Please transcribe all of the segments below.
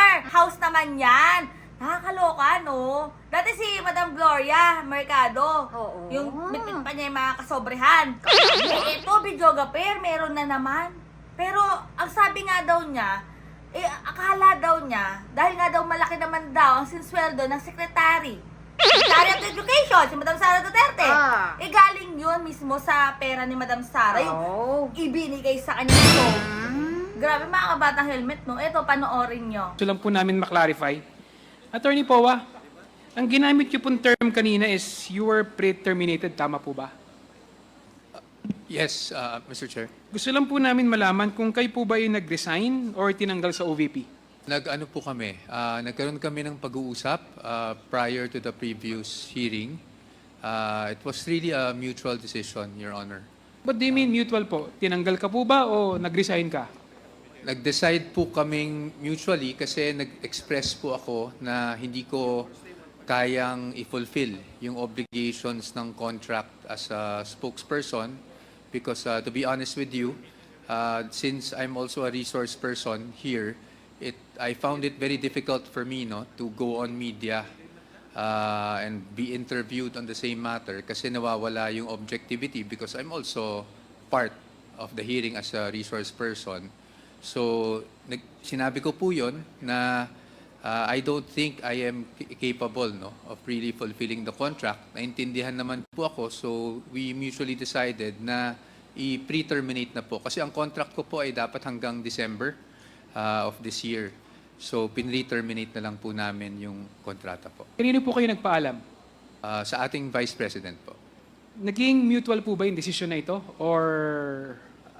Videographer, house naman yan. Nakakaloka, no? Dati si Madam Gloria Mercado. Oo. Yung bitbit pa niya yung mga kasobrehan. eh, ito, videographer, meron na naman. Pero, ang sabi nga daw niya, eh, akala daw niya, dahil nga daw malaki naman daw ang sinsweldo ng secretary. Secretary of Education, si Madam Sara Duterte. Ah. Eh, galing yun mismo sa pera ni Madam Sara. Yung Oh. ibinigay sa kanya ito. Grabe mga kabatang helmet, no? Ito, panoorin nyo. Gusto lang po namin maklarify. Attorney Powa, ang ginamit niyo pong term kanina is you were pre-terminated, tama po ba? Yes, uh, Mr. Chair. Gusto lang po namin malaman kung kayo po ba yung nag-resign or tinanggal sa OVP? Nag-ano po kami, ah, nagkaroon kami ng pag-uusap ah, prior to the previous hearing. Ah, it was really a mutual decision, Your Honor. What do you mean mutual po? Tinanggal ka po ba o nag-resign ka? Nag-decide po kaming mutually kasi nag-express po ako na hindi ko kayang i-fulfill yung obligations ng contract as a spokesperson because uh, to be honest with you, uh, since I'm also a resource person here, it I found it very difficult for me no to go on media uh, and be interviewed on the same matter kasi nawawala yung objectivity because I'm also part of the hearing as a resource person. So, nag, sinabi ko po yun na uh, I don't think I am ca- capable no, of really fulfilling the contract. Naintindihan naman po ako, so we mutually decided na i-pre-terminate na po. Kasi ang contract ko po ay dapat hanggang December uh, of this year. So, pin-re-terminate na lang po namin yung kontrata po. Kanino po kayo nagpaalam? Uh, sa ating Vice President po. Naging mutual po ba yung decision na ito? Or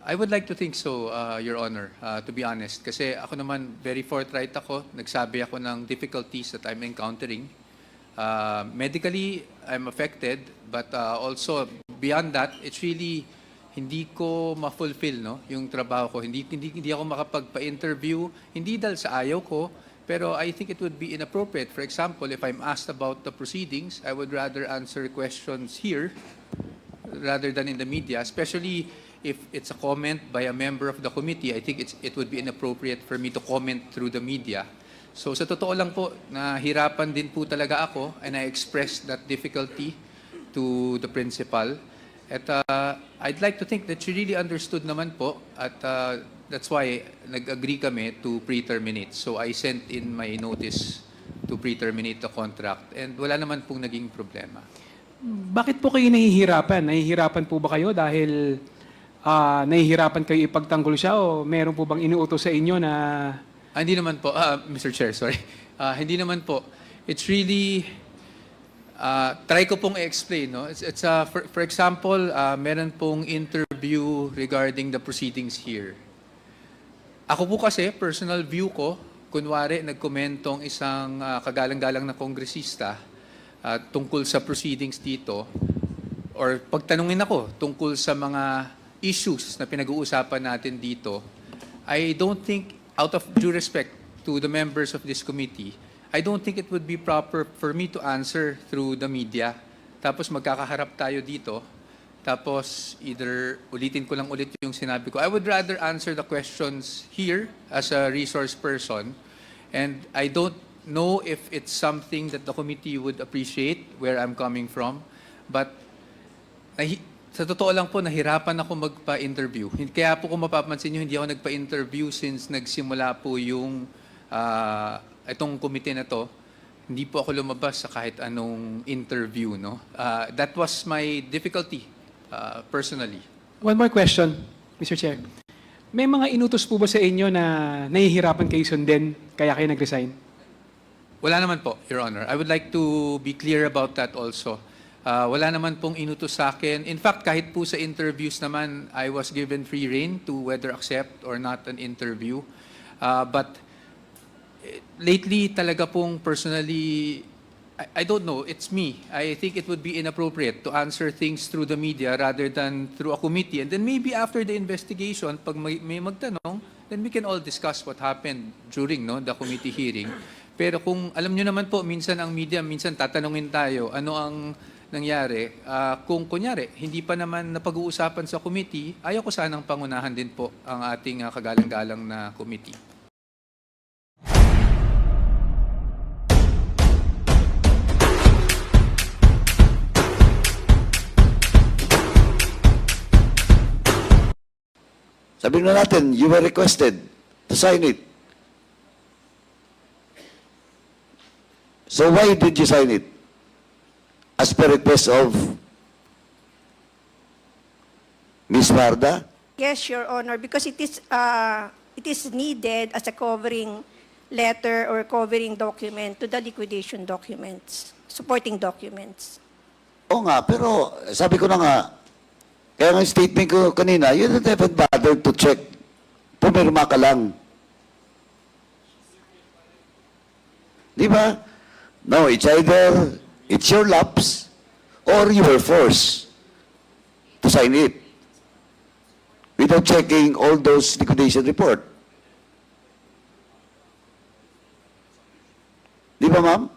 I would like to think so, uh, Your Honor, uh, to be honest. Kasi ako naman, very forthright ako. Nagsabi ako ng difficulties that I'm encountering. Uh, medically, I'm affected. But uh, also, beyond that, it's really hindi ko ma-fulfill no, yung trabaho ko. Hindi, hindi, hindi ako makapagpa-interview. Hindi dahil sa ayaw ko, pero I think it would be inappropriate. For example, if I'm asked about the proceedings, I would rather answer questions here rather than in the media, especially if it's a comment by a member of the committee, I think it's, it would be inappropriate for me to comment through the media. So sa totoo lang po, nahirapan din po talaga ako and I expressed that difficulty to the principal. At uh, I'd like to think that she really understood naman po at uh, that's why nag-agree kami to pre-terminate. So I sent in my notice to pre-terminate the contract and wala naman pong naging problema. bakit po kayo nahihirapan? Nahihirapan po ba kayo dahil ah, nahihirapan kayo ipagtanggol siya o meron po bang inuutos sa inyo na Ah, hindi naman po, ah, Mr. Chair, sorry. Ah, hindi naman po. It's really, ah, try ko pong i-explain. No? It's, it's, ah, for, for example, ah, meron pong interview regarding the proceedings here. Ako po kasi, personal view ko, kunwari nagkomentong isang ah, kagalang-galang na kongresista ah, tungkol sa proceedings dito, or pagtanungin ako tungkol sa mga issues na pinag-uusapan natin dito, I don't think, out of due respect to the members of this committee, I don't think it would be proper for me to answer through the media. Tapos magkakaharap tayo dito. Tapos either ulitin ko lang ulit yung sinabi ko. I would rather answer the questions here as a resource person. And I don't know if it's something that the committee would appreciate where I'm coming from. But sa totoo lang po, nahirapan ako magpa-interview. Kaya po kung mapapansin nyo, hindi ako nagpa-interview since nagsimula po yung ah, itong committee na to. Hindi po ako lumabas sa kahit anong interview. No? Ah, that was my difficulty ah, personally. One more question, Mr. Chair. May mga inutos po ba sa inyo na nahihirapan kayo sundin kaya kayo nag-resign? Wala naman po, Your Honor. I would like to be clear about that also. Ah, wala naman pong inutos sa akin. In fact, kahit po sa interviews naman, I was given free rein to whether accept or not an interview. Ah, but eh, lately, talaga pong personally, I, I don't know, it's me. I think it would be inappropriate to answer things through the media rather than through a committee. And then maybe after the investigation, pag may, may magtanong, then we can all discuss what happened during no, the committee hearing. Pero kung alam nyo naman po, minsan ang media, minsan tatanungin tayo, ano ang nangyari. Ah, kung kunyari, hindi pa naman napag-uusapan sa committee, ayaw ko sanang pangunahan din po ang ating ah, kagalang-galang na committee. Sabihin na natin, you were requested to sign it. So why did you sign it? As per request of Ms. Marda? Yes, Your Honor, because it is, uh, it is needed as a covering letter or covering document to the liquidation documents, supporting documents. Oo nga, pero sabi ko na nga, kaya nga yung statement ko kanina, you don't even bother to check. Pumirma ka lang. Di ba? No, it's either, it's your lapse, or you were forced to sign it without checking all those liquidation report. Di ba, ma'am?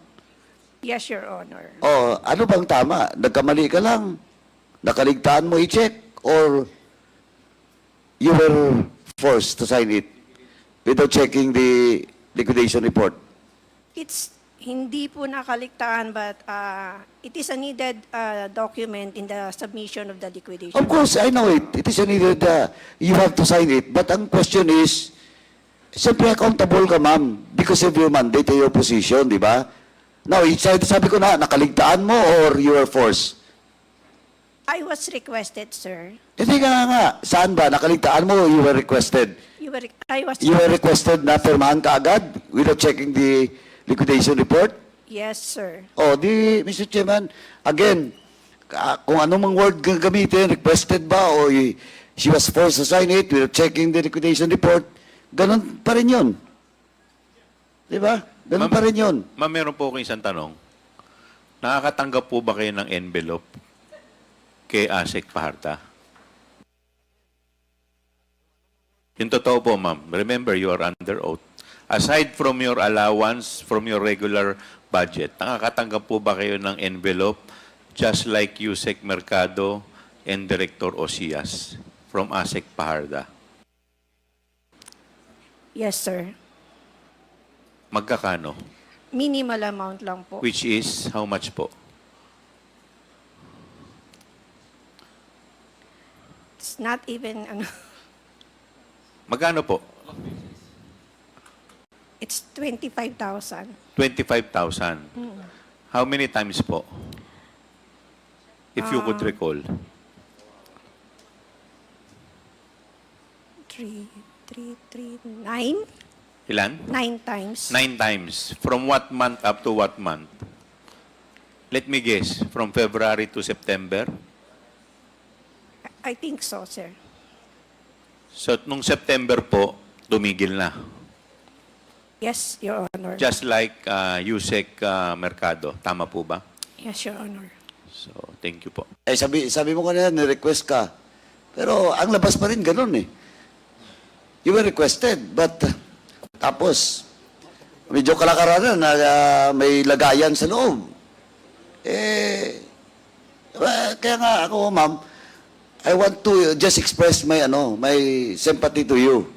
Yes, Your Honor. Oh, ano bang tama? Nagkamali ka lang. Nakaligtaan mo i-check or you were forced to sign it without checking the liquidation report? It's hindi po nakaligtaan, but uh, it is a needed uh, document in the submission of the liquidation. Of course, I know it. It is needed uh, you have to sign it. But ang question is, siyempre accountable ka, ma'am, because of your mandate and your position, di ba? Now, sabi ko na, nakaligtaan mo or you were forced. I was requested, sir. Hindi ka nga nga. Saan ba? Nakaligtaan mo you were requested? You were, I was, You were requested na pirmahan ka agad without checking the liquidation report? yes, sir. O, di, Mr. Chairman, again, ka- kung anong mang word gamitin, requested ba o she was forced to sign it without checking the liquidation report, ganun pa rin yun. Di ba? Ganun pa rin yun. Ma'am, meron po ako isang tanong. Nakakatanggap po ba kayo ng envelope kay ASEC Paharta? Yung totoo po, ma'am. Remember, you are under oath. Aside from your allowance, from your regular budget, nakakatanggap po ba kayo ng envelope just like Yusek Mercado and Director Osias from ASEC Paharda? Yes, sir. Magkakano? Minimal amount lang po. Which is, how much po? It's not even, ano, Magkano po? It's 25,000. 25,000. How many times po? If you could recall. Three, three, three, nine? Ilan? Nine times. Nine times. From what month up to what month? Let me guess. From February to September? I think so, sir. So, nung September po, tumigil na. Yes, Your Honor. Just like uh, Yusek uh, Mercado. Tama po ba? Yes, Your Honor. So, thank you po. Eh, sabi, sabi mo kanina, ni-request ka. Pero ang labas pa rin ganun eh. You were requested, but uh, tapos, medyo kalakaran na uh, may lagayan sa loob. Eh, eh, kaya nga ako, ma'am, I want to just express my ano, my sympathy to you.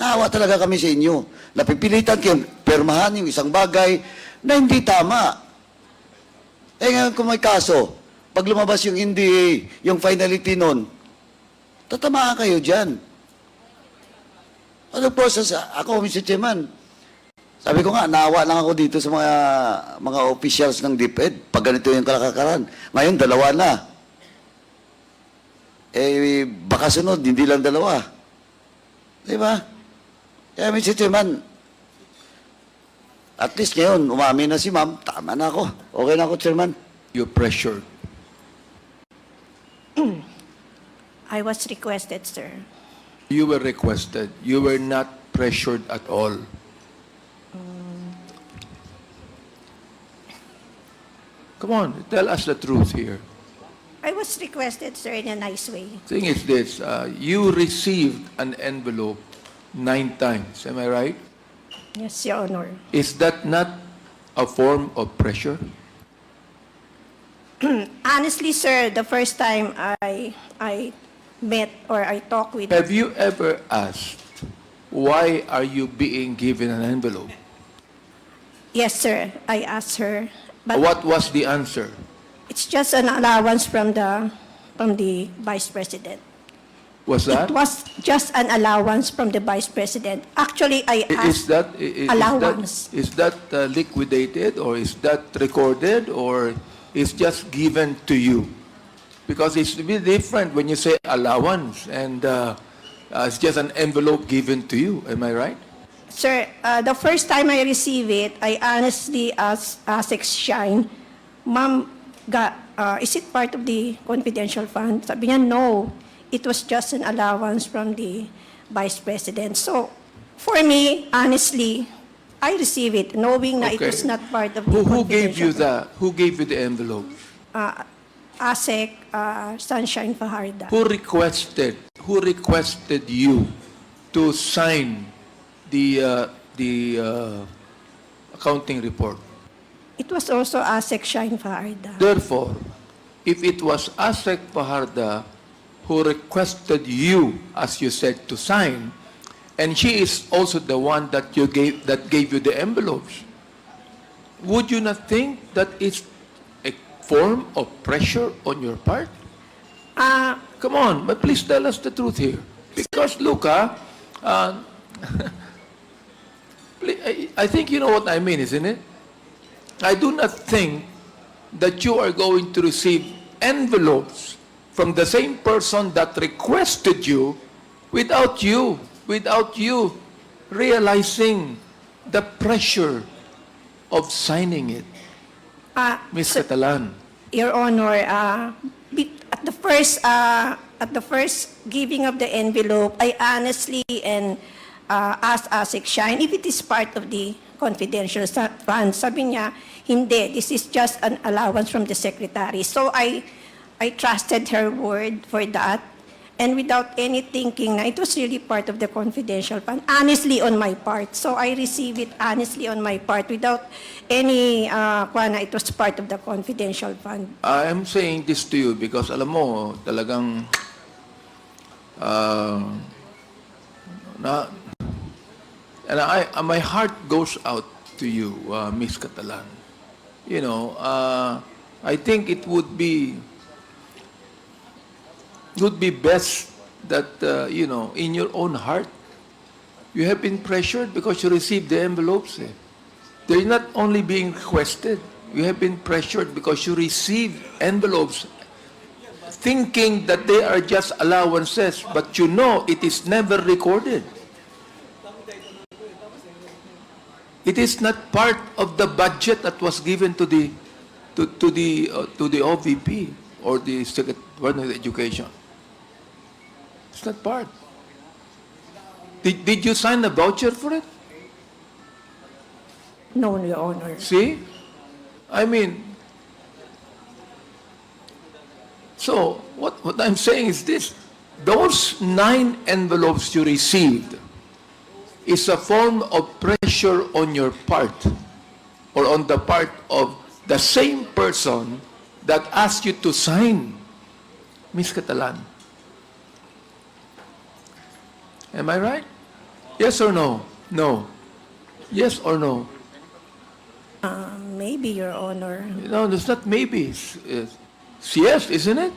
Naawa talaga kami sa inyo. Napipilitan kayong permahan yung isang bagay na hindi tama. Eh ngayon kung may kaso, pag lumabas yung NDA, yung finality nun, tatamaan kayo dyan. Ano process? Ako, Mr. Chairman, sabi ko nga, naawa lang ako dito sa mga mga officials ng DepEd. Pag ganito yung kalakakaran. Ngayon, dalawa na. Eh, baka sunod, hindi lang dalawa. Di ba? Kaya, Mr. Chairman, at least ngayon, umamin na si ma'am, tama na ako. Okay na ako, Chairman. you pressured. I was requested, sir. You were requested. You were not pressured at all. Come on, tell us the truth here. I was requested, sir, in a nice way. Thing is this, uh, you received an envelope nine times, am I right? Yes, Your Honor. Is that not a form of pressure? honestly, sir, the first time I, I met or I talked with Have you ever asked, why are you being given an envelope? Yes, sir. I asked her. But What was the answer? it's just an allowance from the, from the vice president. Was that? It was just an allowance from the vice president. Actually, I I- Is asked, that, i- i- is that, allowance. is that uh, liquidated or is that recorded or is just given to you? Because it's a bit different when you say allowance and uh, uh, it's just an envelope given to you. Am I right? sir, uh, the first time I received it, I honestly asked, asked Shine, Ma'am, ga, uh, is it part of the confidential fund? Sabi niya, no. It was just an allowance from the vice president. So, for me, honestly, I received it knowing na it Okay. was not part of the Who, who gave you confidential the, who gave you the envelope? uh, ASEC uh, Sunshine Fajarda. Who requested, who requested you to sign the, uh, the uh, accounting report? It was also ASEC Shine Fajarda. Therefore, if it was ASEC Paharda who requested you, as you said, to sign, and she is also the one that you gave that gave you the envelopes, would you not think that it's a form of pressure on your part? Uh, Come on, but please tell us the truth here. Because look, ah, uh, I think you know what I mean, isn't it? I do not think that you are going to receive envelopes from the same person that requested you without you, without you realizing the pressure of signing it. uh, Ms. Catalan. Your Honor, uh, at the first, uh, at the first giving of the envelope, I honestly and uh, asked ASIC Shine if it is part of the confidential fund. Sabi niya, hindi, this is just an allowance from the secretary. So I, I trusted her word for that. And without any thinking na it was really part of the confidential fund, honestly on my part. So I received it honestly on my part without any, uh, na it was part of the confidential fund. I am saying this to you because alam mo, talagang uh, na, and I, uh, my heart goes out to you, uh, Miss Catalan. You know, uh, I think it would be would be best that uh, you know, in your own heart, you have been pressured because you received the envelopes. Eh. They're not only being requested, you have been pressured because you received envelopes thinking that they are just allowances, but you know it is never recorded. It is not part of the budget that was given to the to, to the uh, to the OVP or the Secretary of Education. It's not part. Did, did you sign a voucher for it? No, Your Honor. See? I mean, so what, what I'm saying is this. Those nine envelopes you received is a form of pressure on your part or on the part of the same person that asked you to sign. Miss Catalan. Am I right? Yes or no? No. Yes or no? Uh, maybe, Your Honor. No, it's not maybe. It's, it's yes, isn't it?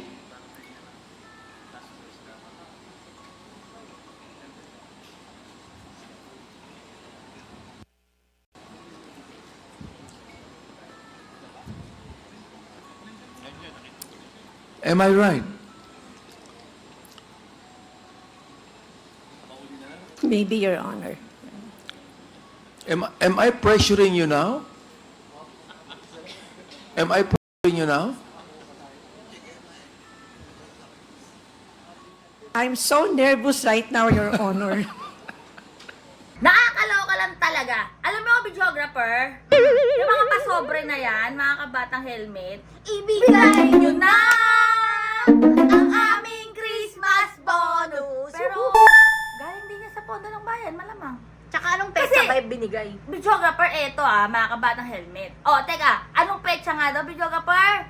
Am I right? Maybe, Your Honor. Am, am I pressuring you now? Am I pressuring you now? I'm so nervous right now, Your Honor. Nakakaloka lang talaga. Alam mo, videographer, yung mga pasobre na yan, mga kabatang helmet, ibigay nyo na ang aming Christmas bonus. Pero, pondo ng bayan, malamang. Tsaka anong Kasi- petsa ba yung binigay? Videographer, eto ah, mga kabatang helmet. O, teka, anong petsa nga daw, videographer?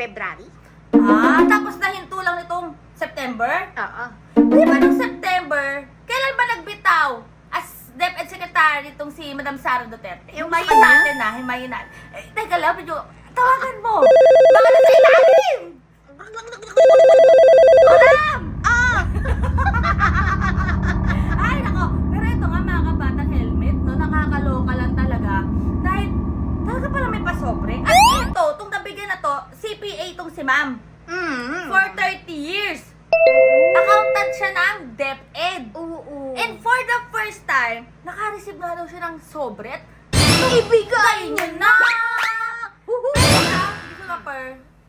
February? Ah, tapos nahinto lang nitong September? Oo. Di ba nung September, kailan ba nagbitaw as DepEd Secretary itong si Madam Sara Duterte? Yung Himayin natin na, himayin natin. Eh, teka lang, medyo, tawagan mo. Baka nasa ilalim! Madam! Ah! Ay, nako. Pero ito nga mga kabatang helmet, no, nakakaloka lang talaga. Dahil, talaga pasobre. At ito, itong nabigyan na to, CPA itong si ma'am. Mm. For 30 years. Accountant siya ng DepEd. Oo. And for the first time, naka-receive nga daw siya ng sobre at ibigay niyo na! Dito ka, Per.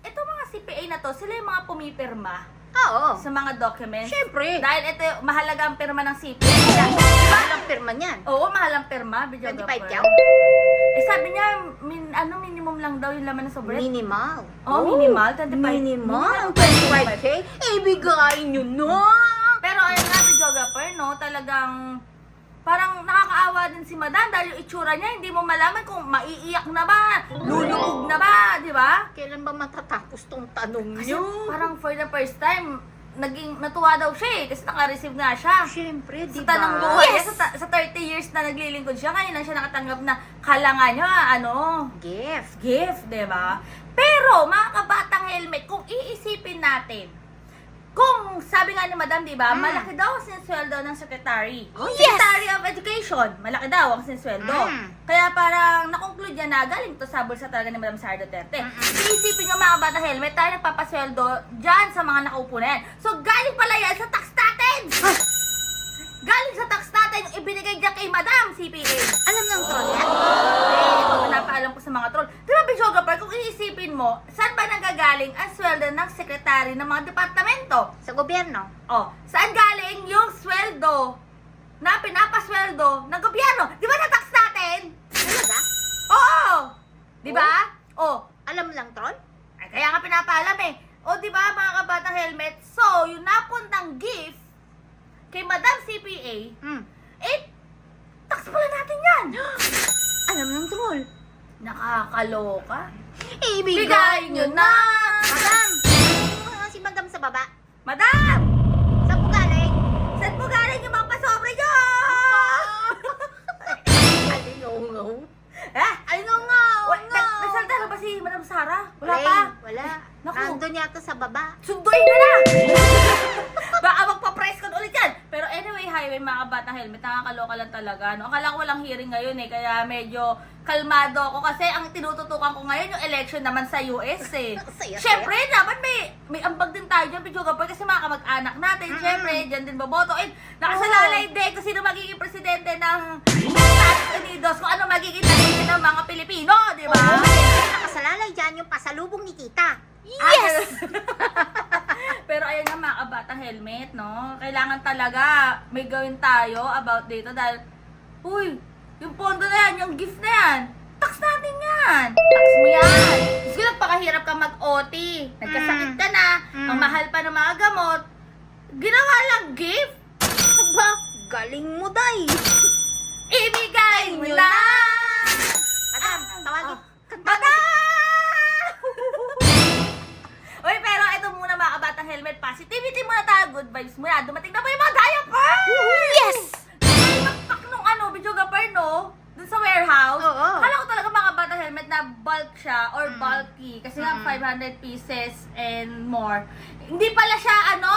Ito mga CPA na to, sila yung mga pumipirma Oo. sa mga documents. Siyempre. Dahil ito, yung mahalaga ang pirma ng CPA. Walang pirma niyan. Oo, mahal ang pirma, videographer. 25 yaw? Eh, sabi niya, min, ano, minimum lang daw yung laman ng sobre. Minimal. Oh, minimal, 25. Minimal. 25K? Ibigay nyo na! Pero ayun nga, videographer, no, talagang parang nakakaawa din si madam dahil yung itsura niya, hindi mo malaman kung maiiyak na ba, lulubog na ba, di ba? Kailan ba matatapos tong tanong Kasi nyo? parang for the first time, naging natuwa daw siya eh, kasi naka-receive nga siya. Siyempre, di Sa ba? tanong buhay niya, sa, ta- sa 30 years na naglilingkod siya, ngayon lang siya nakatanggap na kalangan niya, ano, Gift. gift, di ba? Pero, mga kabatang helmet, kung iisipin natin, kung sabi nga ni Madam, di ba, malaki daw ang sinsweldo ng secretary. Secretary of Education, malaki daw ang sinsweldo. Mm. Kaya parang nakonclude niya na galing to sa bulsa talaga ni Madam Sara Duterte. Iisipin nga mga kabatang helmet, tayo nagpapasweldo dyan sa mga nakaupo na yan. So, galing pala yan sa tax natin! galing sa tax natin yung ibinigay dyan kay Madam CPA. Alam ng troll yan? Eh, ito pinapaalam ko sa mga troll. Di ba, Bishogapar, kung iisipin mo, saan ba nanggagaling ang sweldo ng sekretary ng mga departamento? Sa gobyerno? O, saan galing yung sweldo na pinapasweldo ng gobyerno? Di ba na-tax natin? Talaga? Oo! Di ba? O, Alam lang troll? ay, kaya nga pinapaalam eh. O, di ba, mga kabatang helmet? So, yung napuntang gift kay Madam CPA, Hmm. eh, tax pala natin yan! Alam ng troll? Nakakaloka. Ibigay Bigay nyo na! Madam! Ano si Madam sa baba? Madam! Saan po galing? Saan po galing yung mga pasobre nyo? Alingaw-ngaw. eh? Alingaw-ngaw! Wa- nag- Nagsalita na ba si Madam Sara? Wala pa. Wala. Naku. Nandun yata sa baba. Sunduin nyo na! Baka magpa-press con ulit yan. Pero anyway, highway mga batang helmet, nakakaloka lang talaga. No? Akala ko walang hearing ngayon eh, kaya medyo kalmado ako kasi ang tinututukan ko ngayon yung election naman sa US eh. Saya-saya. Syempre, dapat may may ambag din tayo dyan, Pichuga Boy, kasi mga kamag-anak natin, syempre, dyan din boboto. And nakasalalay din kung sino magiging presidente ng Estados Unidos, kung ano magiging nagiging ng mga Pilipino, di ba? Siyempre nakasalalay dyan yung pasalubong ni tita. Yes! Pero ayun nga mga kabatang helmet, no? Kailangan talaga may gawin tayo about dito dahil, uy, yung pondo na yan, yung gift na yan, tax natin yan. Tax mo yan. Ko nagpakahirap ka mag-OT. Nagkasakit ka na, Mm. ang mahal pa ng mga gamot. Ginawa lang gift. Aba, galing mo, day. Ibigay mo na! Vibes muna. Dumating na po yung mga diaper! Yes! Nakpak nung ano, videographer, no? Dun sa warehouse. Oo. Kala ko talaga mga kabatang helmet na bulk siya or Mm. bulky. Kasi nga 500 pieces and more. Hindi pala siya, ano,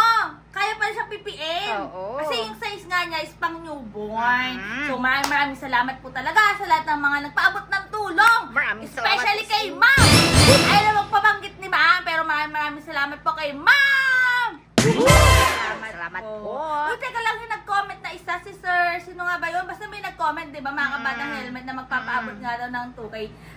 kaya pala siya PPM. Oo. Kasi yung size nga niya is pang newborn. Mhm. So maraming maraming salamat po talaga Mm. helmet na magpapaabot Mm. nga daw ng 2K.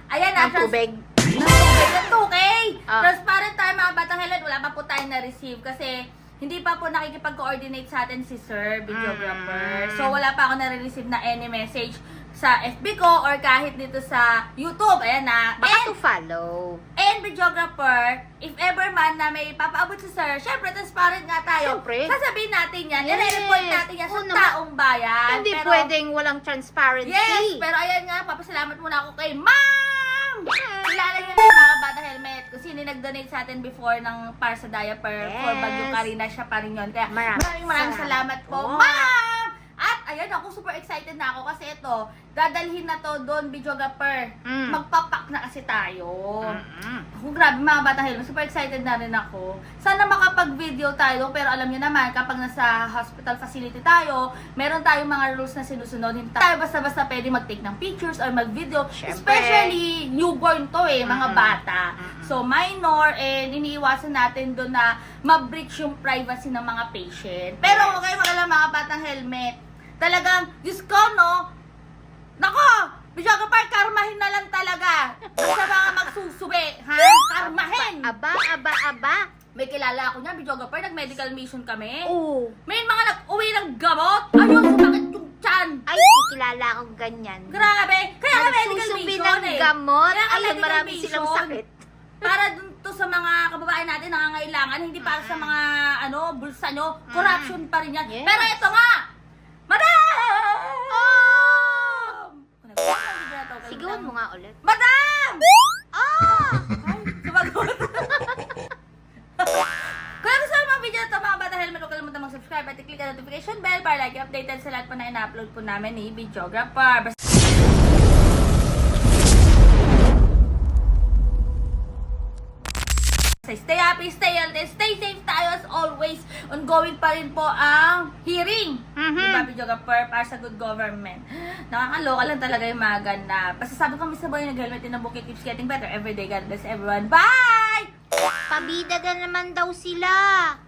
Ayan na, Ng tubig. ng tubig, ng 2K. Ah. Transparent tayo mga batang helmet. Wala pa po tayo na-receive kasi hindi pa po nakikipag-coordinate sa atin si Sir, videographer. Mm. So, wala pa ako na-receive na any message sa FB ko or kahit dito sa YouTube. Ayan na. Baka And, to follow. and videographer, if ever man na may papaabot si Sir, syempre transparent nga tayo. Syempre. Sasabihin natin yan. Yes. I-report natin yan sa naman. taong bayan. Hindi Pero- pwedeng walang transparency. Yes, pero ayan nga, papasalamat muna ako kay Ma'am! Kilala niyo na mga bata helmet. Kung sino nag-donate sa atin before ng para sa diaper for Yes. Bagyo Karina, siya pa rin yun. Kaya Maraming maraming salamat, po, po. ma'am! At ayan, ako super excited na ako kasi ito, dadalhin na to doon, videographer. Mm. Magpapak na kasi tayo. Mm-mm. Ako, grabe mga bata helmet. Super excited na rin ako. Sana makapag-video tayo, pero alam niyo naman, kapag nasa hospital facility tayo, meron tayong mga rules na sinusunod. Hindi tayo basta-basta pwede mag-take ng pictures or mag-video. Especially newborn to eh, mga Mm-mm. bata. So, minor, and iniiwasan natin doon na ma-breach yung privacy ng mga patient. Pero huwag kayong mag-alala mga batang helmet. Talagang, Diyos ko, no? Nako! Videographer, karmahin na lang talaga. Sa mga magsusubi, ha? Karmahin! Aba, aba, aba. May kilala ako niya, videographer, nag-medical mission kami. Oo. May mga nag-uwi ng gamot. Ayun, sumakit yung tiyan. Ay, kilala akong ganyan. Grabe. Kaya nga medical Nagsusubi mission ng eh. gamot. Kaya nga Ayun, medical marami silang mission. sakit. Para dun to sa mga kababayan natin nangangailangan, hindi para sa mga ano, bulsa nyo. Corruption pa rin yan. Yes. Pero ito nga, ulit. Madam! Ah! Ay, sumagot. Kung gusto mo mga video na ito, mga bata helmet, huwag kalimutan mag-subscribe at i-click ang notification bell para lagi updated sa lahat po na ina-upload po namin ni Videographer. Basta Stay happy, stay healthy, stay safe tayo always. Ongoing pa rin po ang hearing. Mhm. Di ba, Videographer, para sa good government. Nakakaloka lang talaga yung mga ganda. Basta sabi ko, Mr. Boy, nag-helmet in the book, it keeps getting better every day. God bless everyone. Bye! Pabida na naman daw sila.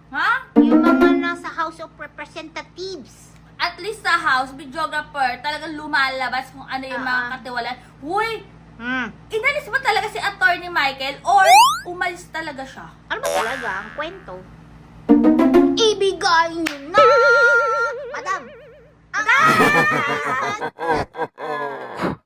Ha? Yung mga nasa House of Representatives. At least sa house, videographer, talagang lumalabas kung ano yung mga Ah. katiwalaan. Huy, Hmm. inalis ba talaga si Attorney Michael or umalis talaga siya? Ano ba talaga ang kwento? Ibigay niyo na! Madam! Ang ah!